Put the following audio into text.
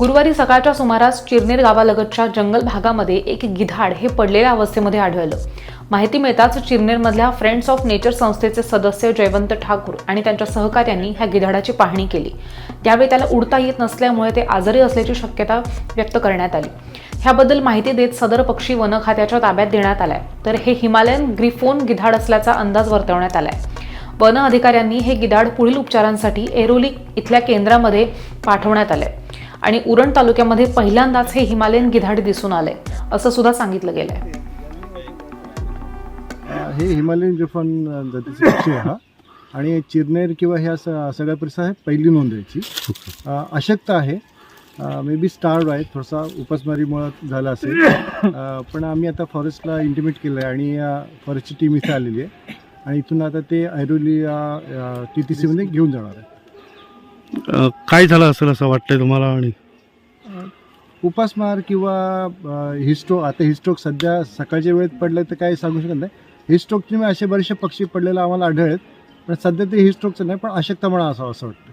गुरुवारी सकाळच्या सुमारास चिरनेर गावालगतच्या जंगल भागामध्ये एक गिधाड हे पडलेल्या अवस्थेमध्ये आढळलं. माहिती मिळताच चिरनेरमधल्या फ्रेंड्स ऑफ नेचर संस्थेचे सदस्य जयवंत ठाकूर आणि त्यांच्या सहकाऱ्यांनी ह्या गिधाडाची पाहणी केली. त्यावेळी त्याला उडता येत नसल्यामुळे ते आजारी असल्याची शक्यता व्यक्त करण्यात आली. ह्याबद्दल माहिती देत सदर पक्षी वन खात्याच्या ताब्यात देण्यात आलाय. तर हे हिमालयन ग्रिफोन गिधाड असल्याचा अंदाज वर्तवण्यात आलाय. वन अधिकाऱ्यांनी हे गिधाड पुढील उपचारांसाठी एरोली इथल्या केंद्रामध्ये पाठवण्यात आलंय. आणि उरण तालुक्यामध्ये पहिल्यांदाच हे हिमालयन गिधाड दिसून आले असं सुद्धा सांगितलं गेलंय. हे हिमालयन जिफॉन जातीचे पक्षी हा. आणि चिरनेर किंवा ह्या स- सगळ्या परिसरात पहिली नोंद आहे याची. अ, अशक्त आहे. मे बी स्टार्ड आहे थोडासा उपासमारीमुळं झाला असेल. पण आम्ही आता फॉरेस्टला इंटिमेट केलं आहे आणि फॉरेस्टची टीम इथे आलेली आहे. आणि इथून आता ते ऐरोली टी टी सीमध्ये घेऊन जाणार आहे. अ, काय झालं असेल असं वाटतंय तुम्हाला आणि? उपासमार किंवा हिस्ट्रो आता हिस्ट्रोक सध्या सकाळच्या वेळेत पडले तर काही सांगू शकत नाही. हिस्ट्रोकचे असे बरेचसे पक्षी पडलेले आम्हाला आढळलेत पण सध्या ते हिस्ट्रोकचं नाही पण अशक्तपणा असावं असं वाटतं